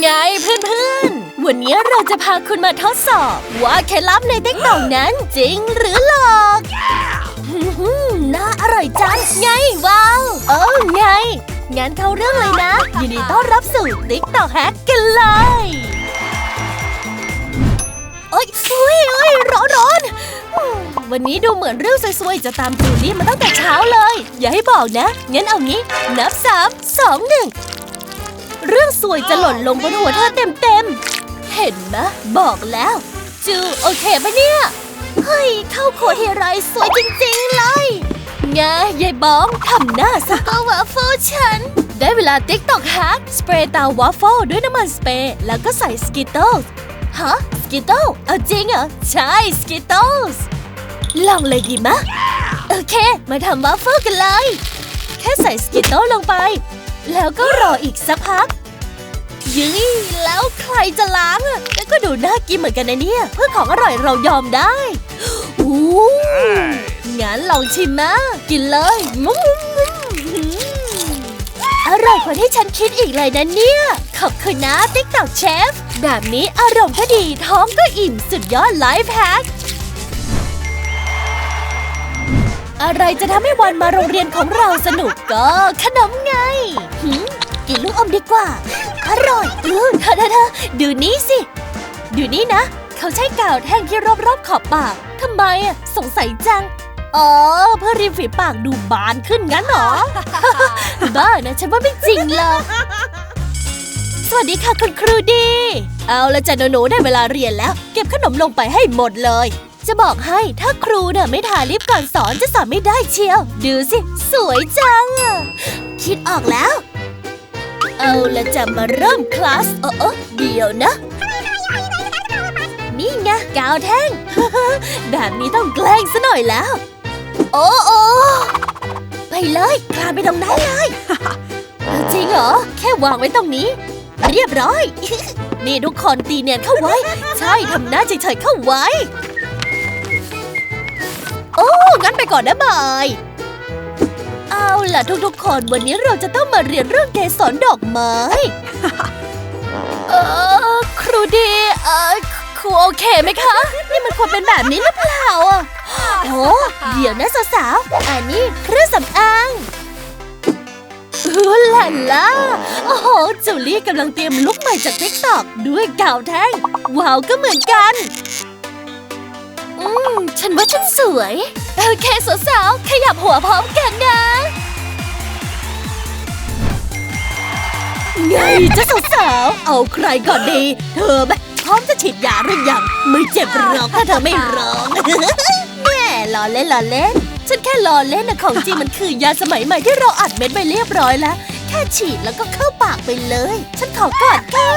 ไงเพื่อนๆ วันนี้เราจะพาคุณมาทดสอบ ว่าเคล็ดลับในติ๊กต็อกนั้นจริงหรือหลอกอื้อหือน่าอร่อยจังไงว้าวเออไง งั้นเข้าเรื่องเลยนะ ยินดีต้อนรับสู่ติ๊กต็อกแฮกกันเลยโอ๊ยอุ้ยอุ้ยร้อนร้อนอืมวันนี้ดูเหมือนเรื่องซวยๆจะตามจูลี่มาตั้งแต่เช้าเลย อย่าให้บอกนะ งั้นเอางี้ นับสามสองหนึ่ง เรื่องสวยจะหล่นลงบนหัวเธอเต็มๆ เห็นไหมบอกแล้ว จูโอเคปะเนี่ย เฮ้ย เข้าโครัวทีไรสวยจริงๆเลยไงยายบ้องทำหน้าสก็วาฟเฟิลฉัน ได้เวลาติ๊กตอกฮัก สเปรย์ตาวาฟเฟิลด้วยน้ำมันสเปรย์แล้วก็ใส่สกิตเติลฮะสกิตเติลเอาจริงเหรอ ใช่สกิตเติลลองเลยดีมะ โอเค มาทำวาฟเฟิลกันเลย แค่ใส่สกิตเติลลงไป แล้วก็รออีกสักพักยืยแล้วใครจะล้างอะแล้วก็ดูน่ากินเหมือนกันนะเนี่ย เพื่อของอร่อยเรายอมได้อู้งั้นลองชิมนะกินเลยงุ้มงุ้มงุ้มอร่อยกว่าที่ฉันคิดอีกเลยนะเนี่ย ขอบคุณนะติ๊กต็อกเชฟ แบบนี้อารมณ์ก็ดีท้องก็อิ่มสุดยอดไลฟ์แฮก อะไรจะทำให้วันมาโรงเรียนของเราสนุกก็ขนมไงหืมกินลูกอมดีกว่า อร่อยอือเธอเธอดูนี่สิ ดูนี่นะ เขาใช้กาวแท่งที่รอบๆขอบปากทำไมอะสงสัยจัง อ๋อ เพื่อริมฝีปากดูบานขึ้นงั้นเหรอ บ้านะฉันว่าไม่จริงหรอกสวัสดีค่ะคุณครูดี เอาละจ้ะหนูๆได้เวลาเรียนแล้ว เก็บขนมลงไปให้หมดเลย จะบอกให้ถ้าครูเนี่ยไม่ทาลิปก่อนสอนจะสอนไม่ได้เชียว ดูสิ สวยจังอะคิดออกแล้ว เอาละจะมาเริ่มคลาสเออเออเดี๋ยวนะ นี่ไงกาวแท่ง แบบนี้ต้องแกล้งซะหน่อยแล้ว โอ้โอไปเลยคลานไปตรงนั้นเลย จริงเหรอ แค่วางไว้ตรงนี้ เรียบร้อยนี่ทุกคนตีเนียนเข้าไว้ ใช่ทำหน้าเฉยๆเข้าไว้ โอ้งั้นไปก่อนนะบาย เอาล่ะทุกๆคนวันนี้เราจะต้องมาเรียนเรื่องเกสรดอกไม้ เออครูดีเออครูโอเคไหมคะ นี่มันควรเป็นแบบนี้หรือเปล่าอะโอ้เดี๋ยวนะสาวๆอันนี้เครื่องสำอางอู้หล่าล่าโอ้โหจูลี่กำลังเตรียมลุกใหม่จากทิกตอกด้วยกาวแท่งว้าวก็เหมือนกัน อืม ฉันว่าฉันสวย โอเคสาวๆ ขยับหัวพร้อมกันนะ ไงเจ้าสาวๆ เอาใครก่อนดี เธอไหมพร้อมจะฉีดยาหรือยัง ไม่เจ็บหรอกถ้าเธอไม่ร้องแม่ล้อเล่นล้อเล่น ฉันแค่ล้อเล่นนะของจริงมันคือยาสมัยใหม่ที่เราอัดเม็ดไปเรียบร้อยแล้วแค่ฉีดแล้วก็เข้าปากไปเลย ฉันขอกอดค่ะ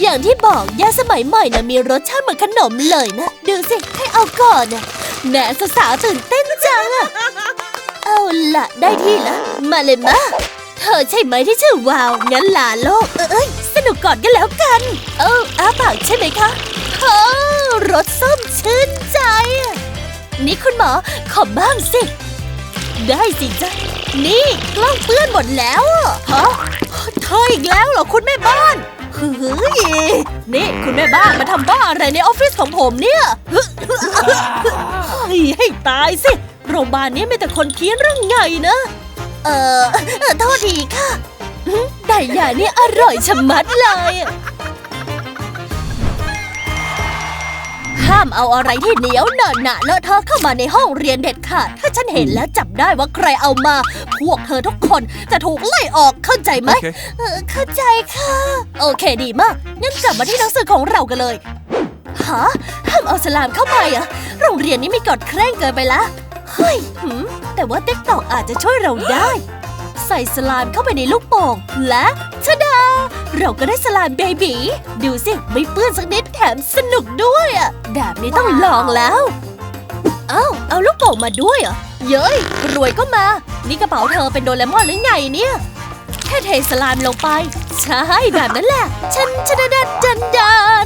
อย่างที่บอกยาสมัยใหม่นะมีรสชาติเหมือนขนมเลยนะ ดูสิให้เอาก่อนนะแหม่สาวๆตื่นเต้นจังอะเอาละได้ที่ละ มาเลยมาเธอใช่ไหมที่ชื่อวาว งั้นลาโลก เอ้ย สนุกก่อนกันแล้วกัน เอออาปากใช่ไหมคะเออรสส้มชื่นใจ นี่คุณหมอขอบ้างสิ ได้สิจ๊ะ นี่กล้องเปื้อนหมดแล้วฮะเธออีกแล้วเหรอคุณแม่บ้านเฮ้ยนี่คุณแม่บ้านมาทำบ้าอะไรในออฟฟิศของผมเนี่ยให้ตายสิ โรงพยาบาลนี้ไมีแต่คนเพี้ยนเรื่องไงนะ เอ่อเอ่อโทษทีค่ะอื้อไก่ยานี่อร่อยชะมัดเลย ห้ามเอาอะไรที่เหนียวหนาหนาเลอะเทอะเข้ามาในห้องเรียนเด็ดขาดถ้าฉันเห็นแล้วจับได้ว่าใครเอามา พวกเธอทุกคนจะถูกไล่ออกเข้าใจไหม Okay. เออเข้าใจค่ะ โอเคดีมากงั้นกลับมาที่หนังสือของเรากันเลยฮะห้ามเอาสลามเข้าไปเหรอะโรงเรียนนี้มีกฎเคร่งเกินไปละเฮ้ยหืมแต่ว่าติ๊กตอกอาจจะช่วยเราได้ ใส่สลามเข้าไปในลูกโป่งและชะดา เราก็ได้สลามเบบีดูสิ ไม่เปื้อนสักนิดแถมสนุกด้วยอะแบบนี้ต้องลองแล้ว เอ้า เอาลูกโป่งมาด้วยเหรอ เย้ย รวยก็มา นี่กระเป๋าเธอเป็นโดเรมอนหรือไงเนี่ย แค่เทสลามลงไป ใช่ แบบนั้นแหละ ฉันชนะดันดันดัน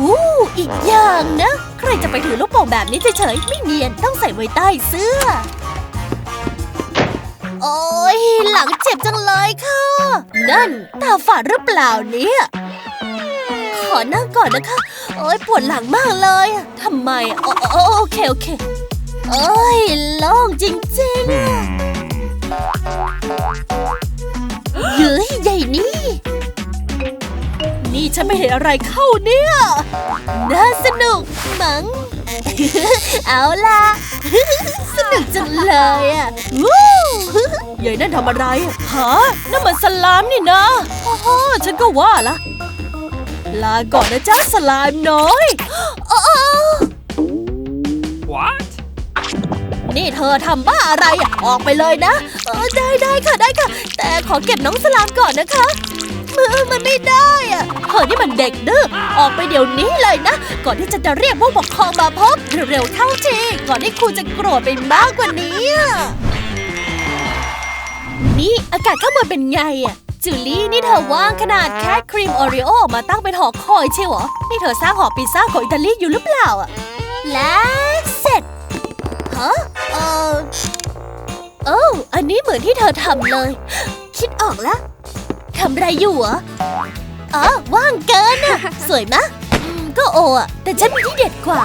อู้อีกอย่างนะ ใครจะไปถือลูกโป่งแบบนี้เฉยๆไม่เนียนต้องใส่ไว้ใต้เสื้อ โอ้ยหลังเจ็บจังเลยค่ะ นั่นตาฝาดหรือเปล่าเนี่ยอนั่งก่อนนะคะ โอ้ยปวดหลังมากเลยทำไมโอโอโอเคโอเคเอ้ยโล่งจริงๆเย้ยใหญ่นี่ นี่ฉันไม่เห็นอะไรเข้าเนี่ย น่าสนุกมั้ง เอาล่ะ สนุกจังเลยอะ ยายนั่นทำอะไรอะฮะนั่นมันสลามนี่นะโอ้โหฉันก็ว่าละลาก่อนนะจ๊ะสลามน้อยอ้าว What? นี่เธอทำบ้าอะไรอะออกไปเลยนะเออได้ได้ค่ะได้ค่ะ แต่ขอเก็บน้องสลามก่อนนะคะมือมันไม่ได้อะเธอนี่มันเด็กดื้อออกไปเดี๋ยวนี้เลยนะ ก่อนที่จะจะเรียกผู้ปกครองมาพบเร็วๆเข้าทีก่อนที่ครูจะโกรธไปมากกว่านี้อะ นี่อากาศข้างบนเป็นไงอะจูลี่นี่เธอว่างขนาดแค่ครีมโอรีโอมาตั้งเป็นหอคอยเชียวเหรอ นี่เธอสร้างหอพิซซ่าของอิตาลีอยู่หรือเปล่าอะและเสร็จฮะเออโอ้อันนี้เหมือนที่เธอทำเลย คิดออกแล้วทำไรอยู่เหรออ๋อว่างเกินอะสวยมะอืมก็โออะแต่ฉันมีที่เด็ดกว่า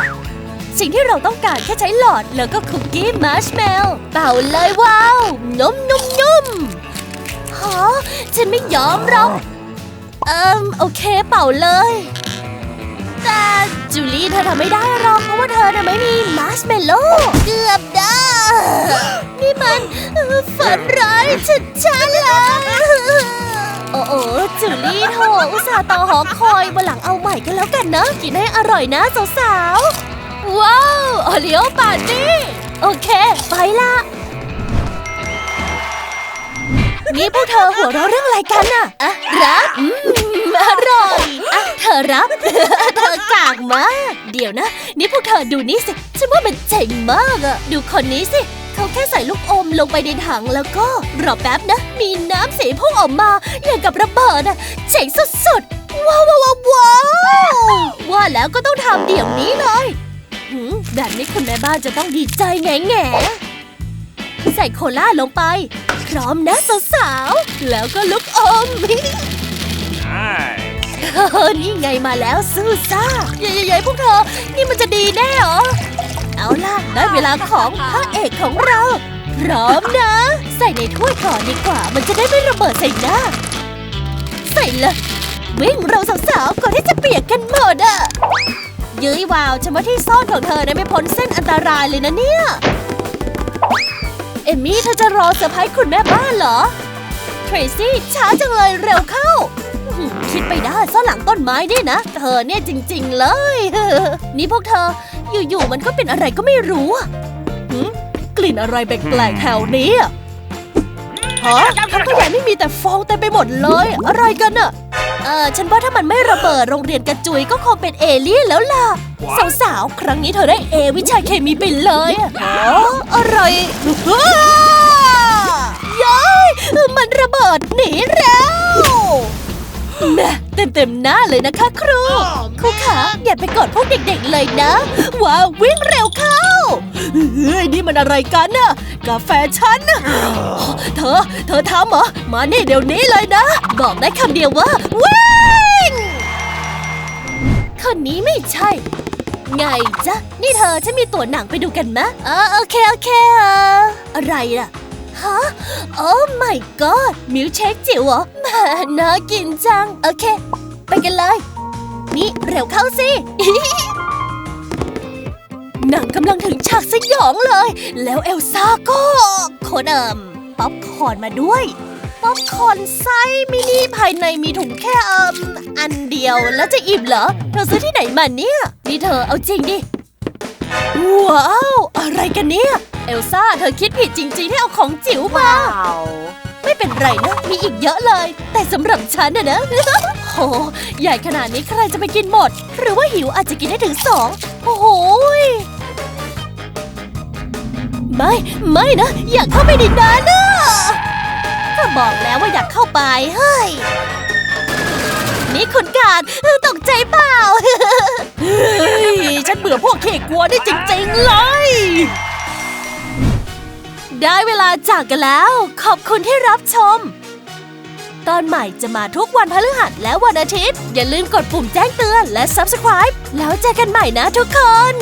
สิ่งที่เราต้องการแค่ใช้หลอดแล้วก็คุกกี้มาร์ชเมลเป่าเลยว้าว นุ่มนุ่มนุ่มฮะฉันไม่ยอมหรอกเอิมโอเคเป่าเลย แต่จูลี่เธอทำไม่ได้หรอกเพราะว่าเธอน่ะไม่มีมาร์ชเมลโล่เกือบได้นี่มันฝันร้ายชัดๆเลยโอ้โอ้จูลี่โถอุตส่าห์ต่อหอคอยวันหลังเอาใหม่กันแล้วกันนะ กินให้อร่อยนะสาวๆ ว้าว โอริโอปาร์ตี้ โอเค ไปละนี่พวกเธอหัวเราะเรื่องอะไรกันน่ะอะรับอืมอร่อยอะเธอรับ เธอกากมาก เดี๋ยวนะ นี่พวกเธอดูนี่สิ ฉันว่ามันเจ๋งมากอะดูคนนี้สิ เขาแค่ใส่ลูกอมลงไปในถังแล้วก็ รอแป๊บนะ มีน้ำสีพุ่งออกมา อย่างกับระเบิดอะเจ๋งสุดๆ ว้าวว้าวว้าวว้าวว่าแล้วก็ต้องทำเดี๋ยวนี้เลยหืม แบบนี้คุณแม่บ้านจะต้องดีใจแง่แง่ๆใส่โคล่าลงไป พร้อมนะสาวๆ แล้วก็ลุกอม Nice. เออนี่ไงมาแล้วซูซ่าใหญ่ๆพวกเธอ นี่มันจะดีแน่เหรอ เอาล่ะ ได้เวลาของพระเอกของเรา พร้อมนะ ใส่ในถ้วยก่อนดีกว่า มันจะได้ไม่ระเบิดใส่หน้า ใส่เลยวิ่งเราสาวๆก่อนที่จะเปียกกันหมดอะ ยื้ยวาวฉันว่าที่ซ่อนของเธอเนี่ยไม่พ้นเส้นอันตรายเลยนะเนี่ย เอมี่เธอจะรอเซอร์ไพรส์คุณแม่บ้านเหรอ เทรซี่ช้าจังเลยเร็วเข้า คิดไปได้ซ่อนหลังต้นไม้นี่นะ เธอเนี่ยจริง ๆ เลย นี่พวกเธออยู่ๆมันก็เป็นอะไรก็ไม่รู้กลิ่นอะไรแปลกๆแถวนี้ ฮะทั้งขยะนี่มีแต่ฟองเต็มไปหมดเลยอะไรกันอะเออฉันว่าถ้ามันไม่ระเบิดโรงเรียนกระจุยก็คงเป็นเอเลี่ยนแล้วล่ะ สาวๆ ครั้งนี้เธอได้เอวิชาเคมีไปเลยอะอ๋ออะไรว้าย้ายมันระเบิดหนีแล้วแม่เต็มเต็มๆหน้าเลยนะคะครูครูขาอย่าไปกดพวกเด็กๆเลยนะ ว้าววิ่งเร็วเข้า เฮ้ยนี่มันอะไรกันน่ะกาแฟฉันน่ะเธอ เธอทำเหรอ มานี่เดี๋ยวนี้เลยนะ บอกได้คำเดียวว่าวิ่งคนนี้ไม่ใช่ ไงจ๊ะ นี่เธอฉันมีตัวหนังไปดูกันมะเออโอเค โอเคเอออะไรล่ะฮะโอ้ my god มิลเชคจิ๋วเหรอแหมน่ากินจัง โอเค ไปกันเลย นี่เร็วเข้าสิ หนังกำลังถึงฉากสยองเลย แล้วเอลซ่าก็คนเอิมป๊อปคอร์นมาด้วย ป๊อปคอร์นไส้มินิภายในมีถุงแค่เอิมอันเดียวแล้วจะอิ่มเหรอเธอซื้อที่ไหนมาเนี่ยนี่เธอเอาจริงดิว้าวอะไรกันเนี่ยเอลซ่าเธอคิดผิดจริงๆที่เอาของจิ๋วมา ไม่เป็นไรนะ มีอีกเยอะเลย แต่สำหรับฉันนะนะโหใหญ่ขนาดนี้ใครจะไปกินหมด หรือว่าหิวอาจจะกินได้ถึงสองโอ้โหย ไม่ ไม่นะ อยากเข้าไปในนั้นนะก็บอกแล้วว่าอยากเข้าไปเฮ้ย นี่คุณการตกใจเปล่า เฮ้ย ฉันเบื่อพวกเขกกลัวนี่จริงๆเลย ได้เวลาจากกันแล้ว ขอบคุณที่รับชม ตอนใหม่จะมาทุกวันพฤหัสและวันอาทิตย์ อย่าลืมกดปุ่มแจ้งเตือนและ Subscribe แล้วเจอกันใหม่นะทุกคน